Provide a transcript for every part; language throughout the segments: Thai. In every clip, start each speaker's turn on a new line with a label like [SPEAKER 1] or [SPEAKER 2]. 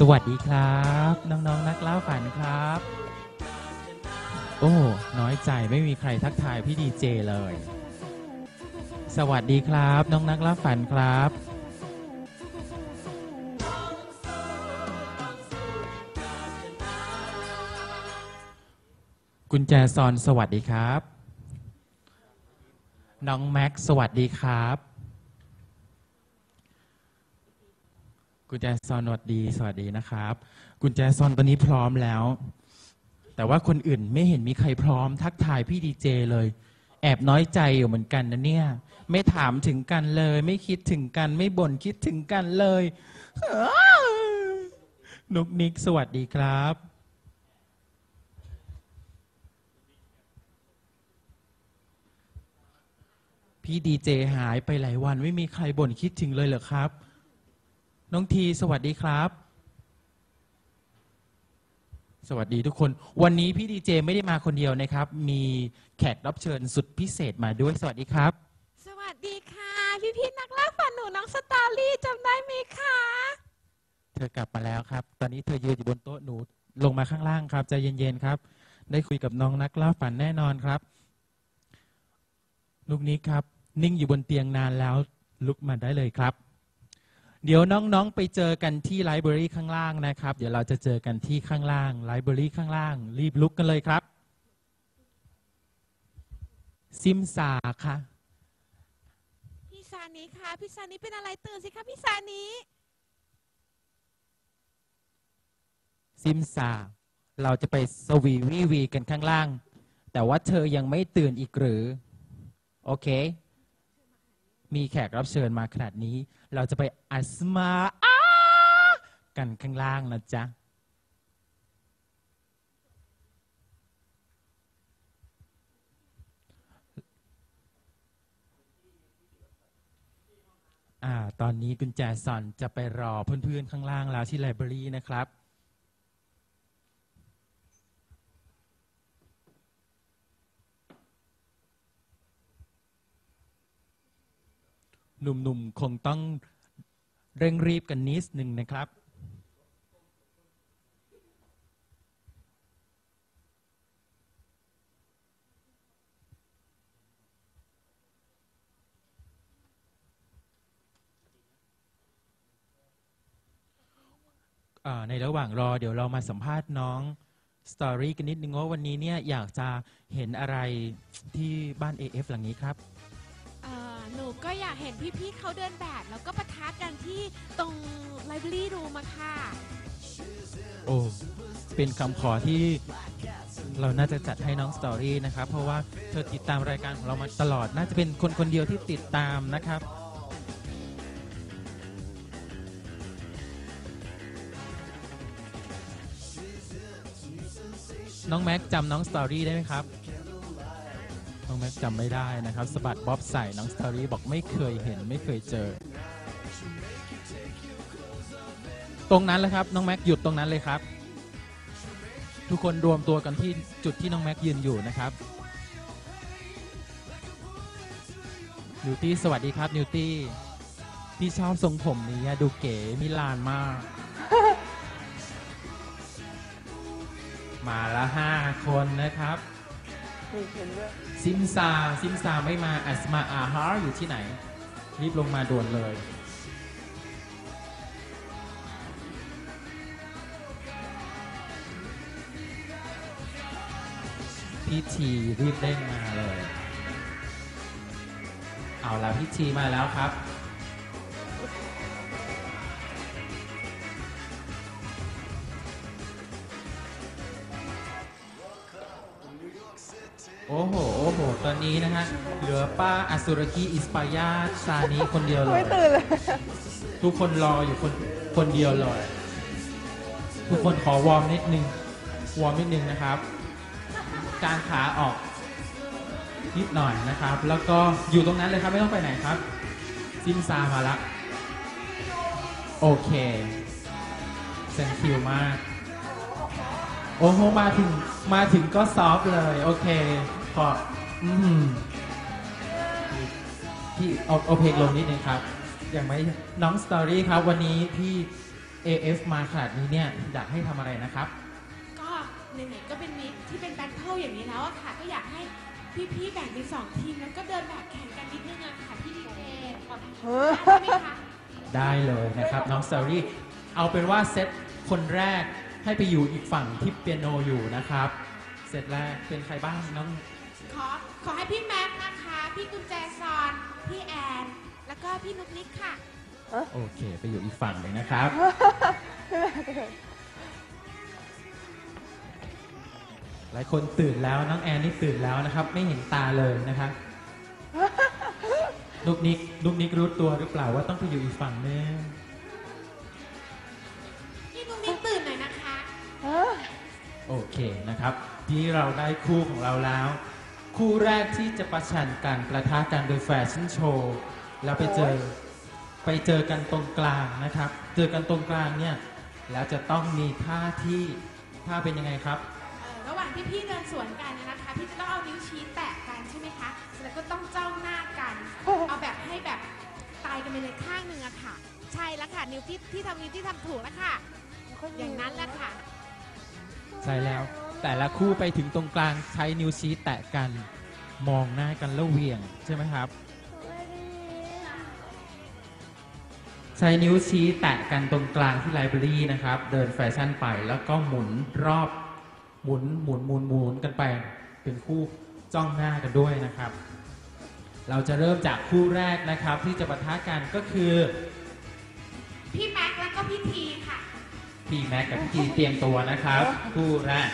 [SPEAKER 1] สวัสดีครับ น้องๆนักเล่าฝันครับ โอ้น้อยใจไม่มีใครทักทายพี่ดีเจเลย สวัสดีครับ น้องนักเล่าฝันครับ กุญแจซอนสวัสดีครับ น้องแม็กสวัสดีครับ กุญแจซอนสวัสดี สวัสดีนะครับ กุญแจซอนตอนนี้พร้อมแล้ว แต่ว่าคนอื่นไม่เห็นมีใครพร้อม ทักทายพี่ดีเจเลย แอบน้อยใจอยู่เหมือนกันนะเนี่ย ไม่ถามถึงกันเลย ไม่คิดถึงกัน ไม่บ่นคิดถึงกันเลยนุกนิกสวัสดีครับ พี่ดีเจหายไปหลายวันไม่มีใครบ่นคิดถึงเลยเหรอครับ น้องทีสวัสดีครับ สวัสดีทุกคน วันนี้พี่ดีเจไม่ได้มาคนเดียวนะครับ มีแขกรับเชิญสุดพิเศษมาด้วย สวัสดีครับ
[SPEAKER 2] สวัสดีค่ะ พี่พี่ๆนักล่าฝันหนูน้องสตอรี่จำได้ไหมคะ
[SPEAKER 1] เธอกลับมาแล้วครับ ตอนนี้เธอยืนอยู่บนโต๊ะหนูลงมาข้างล่างครับใจเย็นๆครับ ได้คุยกับน้องนักล่าฝันแน่นอนครับ ลูกนี้ครับ นิ่งอยู่บนเตียงนานแล้วลุกมาได้เลยครับ เดี๋ยวน้องๆไปเจอกันที่ไลบรารีข้างล่างนะครับ เดี๋ยวเราจะเจอกันที่ข้างล่างไลบรารีข้างล่าง รีบลุกกันเลยครับ ซิมซาค่ะ
[SPEAKER 2] พี่ซานีค่ะพี่ซานีเป็นอะไรตื่นสิคะพี่ซานี
[SPEAKER 1] ซิมซาเราจะไปสวีวีวีกันข้างล่าง แต่ว่าเธอยังไม่ตื่นอีกหรือ โอเค มีแขกรับเชิญมาขนาดนี้ เราจะไปอัสมาอากันข้างล่างนะจ๊ะ อ่า ตอนนี้กุญแจซอนจะไปรอเพื่อนๆข้างล่างแล้วที่ไลบรารีนะครับ หนุ่มๆ คงต้องเร่งรีบกันนิดหนึ่งนะครับ ในระหว่างรอเดี๋ยวเรามาสัมภาษณ์น้องสตอรี่กันนิดนึงว่าวันนี้เนี่ยอยากจะเห็นอะไรที่บ้าน AF หลังนี้ครับ
[SPEAKER 2] หนูก็อยากเห็นพี่ๆเขาเดินแบบ แล้วก็ปะทะกันที่ตรงไลบรารีรูมอะค่ะ
[SPEAKER 1] โอ้เป็นคำขอที่เราน่าจะจัดให้น้องสตอรี่นะครับ เพราะว่าเธอติดตามรายการของเรามาตลอด น่าจะเป็นคนคนเดียวที่ติดตามนะครับ น้องแม็กจำน้องสตอรี่ได้ไหมครับ น้องแม็กจำไม่ได้นะครับสะบัดบ๊อบใส่น้องสตอรี่บอกไม่เคยเห็นไม่เคยเจอ ตรงนั้นเลยครับน้องแม็กหยุดตรงนั้นเลยครับ ทุกคนรวมตัวกันที่จุดที่น้องแม็กยืนอยู่นะครับนิวตี้สวัสดีครับนิวตี้พี่ชอบทรงผมนี้ดูเก๋มิลานมาก มาละห้าคนนะครับ ซิมซาซิมซาไม่มาอัสมาอาฮาร์อยู่ที่ไหน รีบลงมาด่วนเลย พี่ทีรีบเร่งมาเลย เอาละพี่ทีมาแล้วครับ โอ้โห โอ้โห ตอนนี้นะฮะ เหลือป้าอสุรกีอิสปายาซานี้คนเดียวเลย
[SPEAKER 3] ไม่ตื่นเลย
[SPEAKER 1] ทุกคนรออยู่คนคนเดียวเลย ทุกคนขอวอร์มนิดนึง วอร์มนิดนึงนะครับ การขาออกนิดหน่อยนะครับ แล้วก็อยู่ตรงนั้นเลยครับ ไม่ต้องไปไหนครับ ซิมซามาละ โอเคเซนคิวมาก โอ้โหมาถึงมาถึงก็ซอฟต์เลย โอเคขออืมพี่เอาเอาเพลงลงนิดนึงครับยังไม่น้องสตอรี่ครับ วันนี้พี่ AF มาขนาดนี้เนี่ยอยากให้ทำอะไรนะครับ
[SPEAKER 2] ก็ไหนๆก็เป็นมิตรที่เป็นแบทเทิลอย่างนี้แล้วอะค่ะ ก็อยากให้พี่ๆแบ่งเป็นสองทีม แล้วก็เดินแบบแข่งกันนิดนึงอะค่ะพี่ดีเจได้ไหมคะ
[SPEAKER 1] ได้เลยนะครับ น้องสตอรี่เอาเป็นว่าเซตคนแรก ให้ไปอยู่อีกฝั่งที่เปียโนอยู่นะครับเซตแรกเป็นใครบ้างน้อง
[SPEAKER 2] ขอขอให้พี่แม็กซ์นะคะ พี่กุญแจซอน พี่แอน แล้วก็พี่นุกนิกค่ะ
[SPEAKER 1] โอเค ไปอยู่อีกฝั่งเลยนะครับ หลายคนตื่นแล้วน้องแอนนี่ตื่นแล้วนะครับ ไม่เห็นตาเลยนะครับลูกนิกลูกนิกรู้ตัวหรือเปล่าว่าต้องไปอยู่อีกฝั่งนึง โอเคนะครับที่เราได้คู่ของเราแล้ว คู่แรกที่จะประชันกันประทะกันโดยแฟชั่นโชว์แล้วไปเจอไปเจอกันตรงกลางนะครับ เจอกันตรงกลางเนี่ยแล้วจะต้องมีท่าที่ท่าเป็นยังไงครับ
[SPEAKER 2] เอ่อระหว่างที่พี่เดินสวนกันเนยนะคะพี่จะต้องเอานิ้วชี้แตะกันใช่ไหมคะแล้วก็ต้องจ้องหน้ากัน เอาแบบให้แบบตายกันไปเลยข้างหนึ่งอะค่ะ ใช่แล้วค่ะนิ้วที่ที่ทำนิ้วที่ทำถูกแล้วค่ะ อย่างนั้นแหละค่ะ
[SPEAKER 1] ใช่แล้ว แต่ละคู่ไปถึงตรงกลางใช้นิ้วชี้แตะกัน มองหน้ากันแล้วเหวี่ยงใช่ไหมครับ ใช้นิ้วชี้แตะกันตรงกลางที่ไลบรารีนะครับ เดินแฟชั่นไปแล้วก็หมุนรอบหมุนหมุนหมุนหมุนกันไปเป็นคู่จ้องหน้ากันด้วยนะครับ เราจะเริ่มจากคู่แรกนะครับที่จะปะทะกันก็คือ
[SPEAKER 2] พี่แม็กซ์แล้วก็พี่ทีค่ะ
[SPEAKER 1] พี่แม็กกับพี่จีเตรียมตัวนะครับ คู่แรก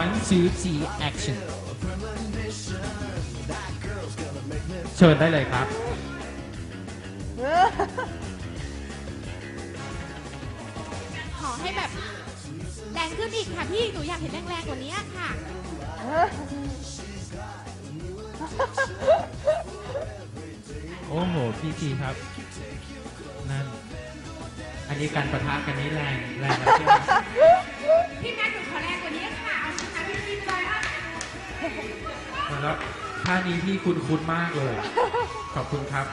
[SPEAKER 1] one two three action เชิญได้เลยครับ
[SPEAKER 2] ขอให้แบบแรงขึ้นอีกค่ะพี่ หนูอยากเห็นแรงๆกว่านี้ค่ะ
[SPEAKER 1] โอ้โห พี่ทีครับ นั่นอั นนี้การประทะกันนี้แรงแรงแล้วใช่ไหม
[SPEAKER 2] พี่แม็กซ์หนูขอแรงกว่านี้ค่ะ เอาชนะพี่ทีมเลยค่ะ
[SPEAKER 1] แล้วท่านี้พี่คุ้นคุ้นๆมากเลย ขอบคุณครับ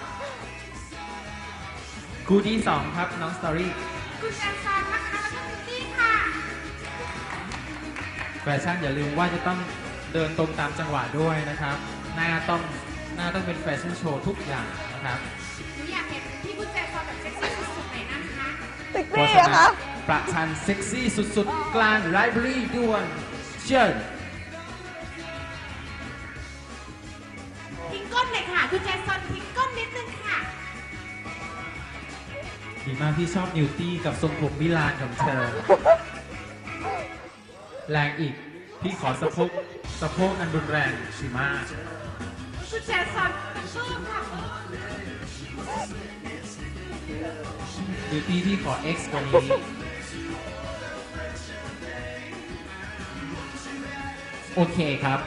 [SPEAKER 1] คู่ที่สองครับน้องสตอรี่
[SPEAKER 2] คุณแจนซอนนะคะแล้วก็พิตตี้ค่ะ
[SPEAKER 1] แฟชั่นอย่าลืมว่าจะต้องเดินตรงตามจังหวะด้วยนะครับ หน้าต้องหน้าต้องเป็นแฟชั่นโชว์ทุกอย่างนะครับ
[SPEAKER 3] ติ๊ก
[SPEAKER 1] เพราะ
[SPEAKER 3] ซี่
[SPEAKER 1] ฉะ
[SPEAKER 3] อะ
[SPEAKER 1] นั้
[SPEAKER 3] คะ
[SPEAKER 1] นประชันเซ็กซี่สุดๆ กลางไลบรารีด่วนเชิญ
[SPEAKER 2] ทิ้งก้นหน่อยค่ะ คุณแจนซอนทิ้งก้นนิดนึงค่ะ
[SPEAKER 1] ดีมากพี่ชอบนิวตี้กับทรงผมมิลานของเธอ แรงอีก พี่ขอสะโพกสะโพกอันรุนแรงชิมาก
[SPEAKER 2] คุณแจนซอนเพิ่มค่ะ
[SPEAKER 1] นิวตี้พี่ขอ X กว่านี้ โอเคครับ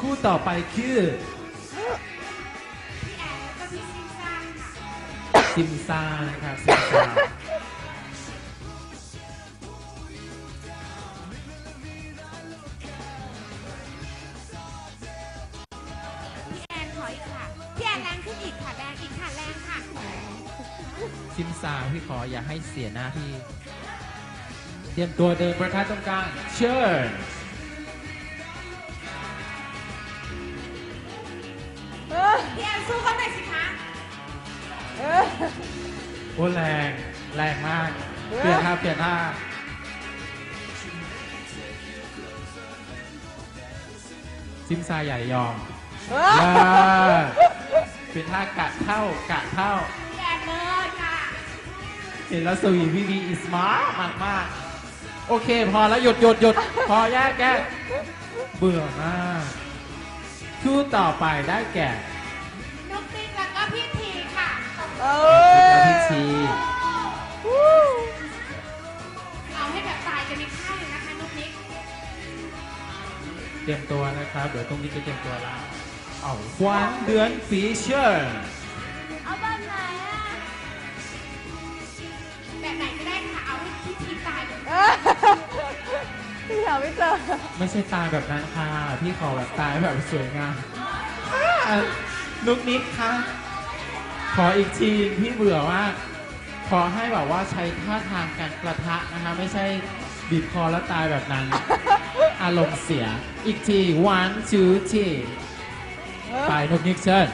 [SPEAKER 1] คู่ต่อไปคือ
[SPEAKER 2] พี่แอนแล้วก็พี่ซิมซ่าค่ะ
[SPEAKER 1] ซิมซ่านะครับซิมซ่า ซิมซ่าพี่ขออย่าให้เสียหน้าพี่ เตรียมตัวเดินประทัดตรงกลาง เชิญ
[SPEAKER 3] เออ
[SPEAKER 2] พี่แอนสู้เขาหน่อยสิคะ
[SPEAKER 3] เออ
[SPEAKER 1] โอ้แรง แรงมาก เปลี่ยนท่าเปลี่ยนท่าซิมซาใหญ่ยอม
[SPEAKER 3] เอ
[SPEAKER 1] เลิ
[SPEAKER 3] อ
[SPEAKER 1] ศเป็นท่ากะเท่ากะเท่า
[SPEAKER 2] เห็
[SPEAKER 1] นแล้วสวีพี่บีอิสมาร์มากมากๆโอเค พอแล้วหยุดหยุดหยุดพอแยกแยกเบื่อมากคู่ต่อไปได้แก่
[SPEAKER 2] นุกติ๊กแล้วก็พี่ทีค่ะ
[SPEAKER 3] เอ
[SPEAKER 1] แล้ว
[SPEAKER 3] อ
[SPEAKER 1] พี่ชี
[SPEAKER 3] วู้
[SPEAKER 2] เอาให้แบบตายกันในค่ายเลยนะคะนุกนิก
[SPEAKER 1] เตรียมตัวนะครับ เดี๋ยวตรงนี้จะเตรียมตัวแล้วเอาควันเดือนฟีเชอร์
[SPEAKER 2] พี่ทีตายแบบ
[SPEAKER 3] เออพี่หาไม่เจอ
[SPEAKER 1] ไม่ใช่ตายแบบนั้นค่ะ พี่ขอแบบตายแบบสวยงามอะนุกนิกค่ะ ขออีกทีพี่เบื่อมากขอให้แบบว่าใช้ท่าทางการกระทะนะคะ ไม่ใช่บีบคอแล้วตายแบบนั้น อารมณ์เสีย อีกที one two three ไปนกนิกเชิญ